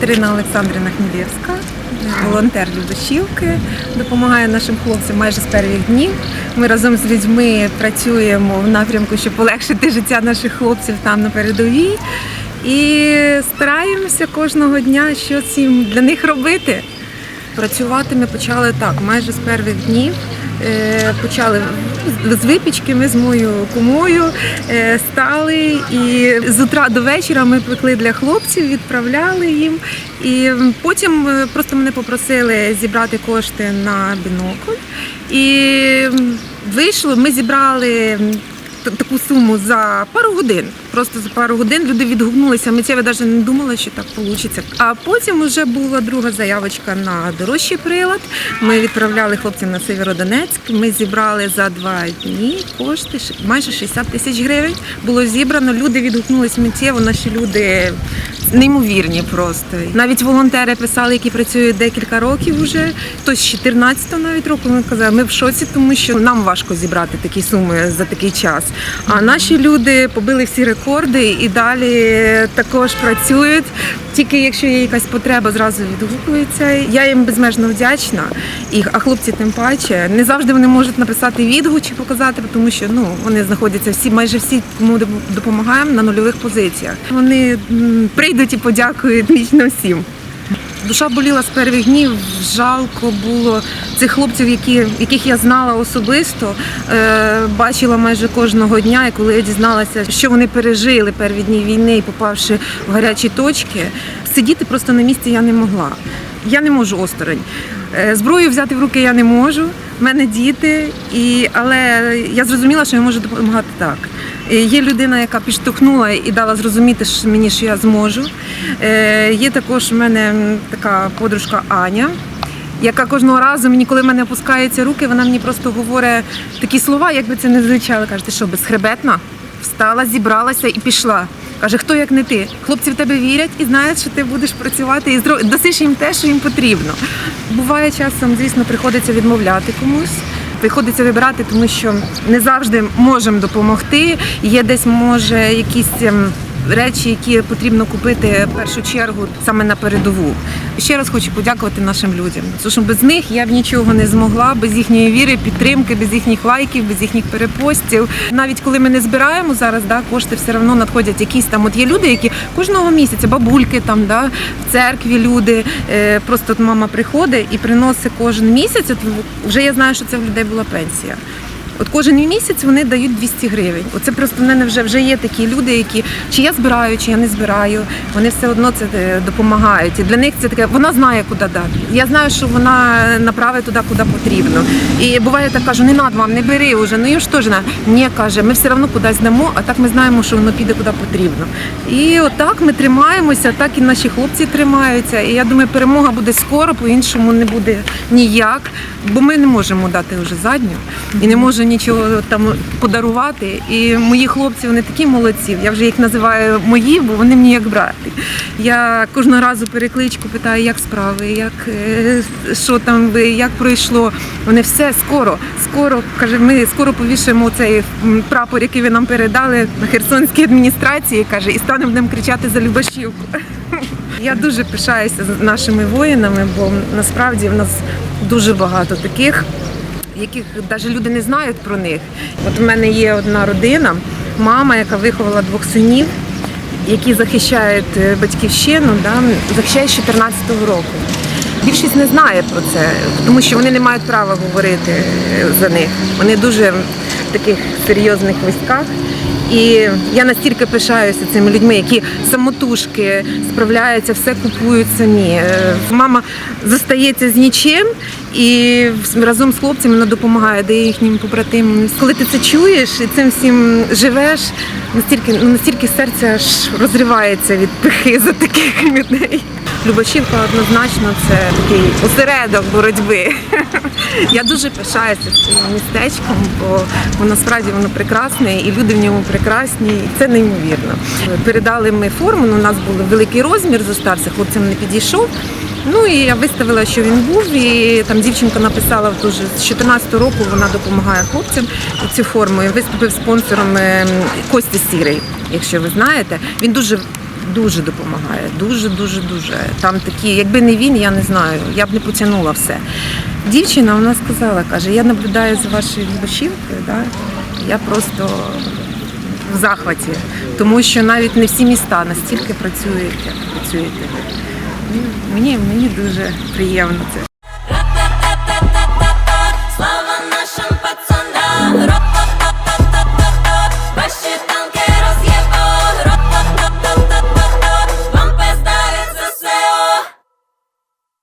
Катерина Олександрівна Хмілєвська, волонтер Любашівки, допомагаю нашим хлопцям майже з перших днів. Ми разом з людьми працюємо в напрямку, щоб полегшити життя наших хлопців там на передовій. І стараємося кожного дня щось для них робити. Працювати ми почали так, майже з перших днів. Е, Почали з випічки, ми з моєю кумою е, стали і з утра до вечора ми пекли для хлопців, відправляли їм. І потім е, просто мене попросили зібрати кошти на бінокль. І вийшло, ми зібрали таку суму за пару годин. Просто за пару годин люди відгукнулися. Миттєво навіть не думала, що так вийде. А потім вже була друга заявочка на дорожчий прилад. Ми відправляли хлопцям на Северодонецьк. Ми зібрали за два дні кошти майже 60 тисяч гривень. Було зібрано. Люди відгукнулись миттєво. Наші люди неймовірні просто. Навіть волонтери писали, які працюють декілька років вже. Хтось з 14 навіть року вони казали, ми в шоці, тому що нам важко зібрати такі суми за такий час. А наші люди побили всі рекорди і далі також працюють. Тільки якщо є якась потреба, зразу відгукуються. Я їм безмежно вдячна. І, а хлопці тим паче не завжди вони можуть написати відгук чи показати, тому що ну вони знаходяться всі, майже всі, кому допомагаємо на нульових позиціях. Вони прийдуть і подякують лічно всім. Душа боліла з перших днів. Жалко було цих хлопців, які, яких я знала особисто, е, бачила майже кожного дня. І коли я дізналася, що вони пережили перві дні війни, і попавши в гарячі точки, сидіти просто на місці я не могла. Я не можу осторонь. Е, Зброю взяти в руки я не можу. в мене діти, і, але я зрозуміла, що я можу допомагати так. Е, Є людина, яка підштовхнула і дала зрозуміти що мені, що я зможу. Е, Є також в мене така подружка Аня, яка кожного разу мені, коли в мене опускаються руки, вона мені просто говорить такі слова, якби це не звучало. Каже, ти що, безхребетна? Встала, зібралася і пішла. Каже, хто як не ти? Хлопці в тебе вірять і знають, що ти будеш працювати і зро- дасиш їм те, що їм потрібно. Буває часом, звісно, приходиться відмовляти комусь. Приходиться вибирати, тому що не завжди можемо допомогти. Є десь може якісь ем, речі, які потрібно купити в першу чергу саме на передову. Ще раз хочу подякувати нашим людям. Тому що без них я б нічого не змогла, без їхньої віри, підтримки, без їхніх лайків, без їхніх перепостів. Навіть коли ми не збираємо зараз, да, кошти все одно надходять якісь там. От є люди, які кожного місяця, бабульки там, да, в церкві люди. Е, просто от мама приходить і приносить кожен місяць. От вже я знаю, що це в людей була пенсія. От кожен місяць вони дають 200 гривень. Оце просто в мене вже вже є такі люди, які чи я збираю, чи я не збираю. Вони все одно це е, допомагають. І для них це таке, вона знає, куди дати. Я знаю, що вона направить туди, куди потрібно. І буває так кажу, не надо вам, не бери вже. Ну і ж теж ні, каже, ми все одно кудись дамо, а так ми знаємо, що воно піде куди потрібно. І отак ми тримаємося, так і наші хлопці тримаються. І я думаю, перемога буде скоро, по-іншому не буде ніяк, бо ми не можемо дати вже задню і не можу нічого там подарувати. І мої хлопці вони такі молодці. Я вже їх називаю мої, бо вони мені як брати. Я кожного разу перекличку питаю, як справи, як е, що там ви, як пройшло. Вони все скоро, скоро каже, ми скоро повішаємо цей прапор, який ви нам передали на Херсонській адміністрації. каже, і станемо будемо кричати за Любашівку. Я дуже пишаюся нашими воїнами, бо насправді в нас дуже багато таких, яких навіть люди не знають про них. От у мене є одна родина, мама, яка виховала двох синів, які захищають е, батьківщину, да, захищають з 14-го року. Більшість не знає про це, тому що вони не мають права говорити е, за них. Вони дуже в таких серйозних військах. І я настільки пишаюся цими людьми, які самотужки справляються, все купують самі. Е, Мама зостається з нічим і разом з хлопцями вона допомагає, дає їхнім побратимам. Коли ти це чуєш і цим всім живеш, настільки, ну, настільки серце аж розривається від пихи за таких людей. Любашівка однозначно це такий осередок боротьби. Я дуже пишаюся своїм містечком, бо воно справді воно прекрасне, і люди в ньому прекрасні, і це неймовірно. Передали ми форму, ну, у нас був великий розмір, зостався, хлопцям не підійшов. Ну і я виставила, що він був, і там дівчинка написала дуже з 14 року вона допомагає хлопцям цю форму. І виступив спонсором ем, Костя Сірий, якщо ви знаєте. Він дуже дуже допомагає. Дуже, дуже, дуже. Там такі, якби не він, я не знаю, я б не потягнула все. Дівчина вона сказала, каже, я наблюдаю за вашою Любашівкою, да? я просто в захваті, тому що навіть не всі міста настільки працюють, як працюєте. ви. Мені, мені дуже приємно це.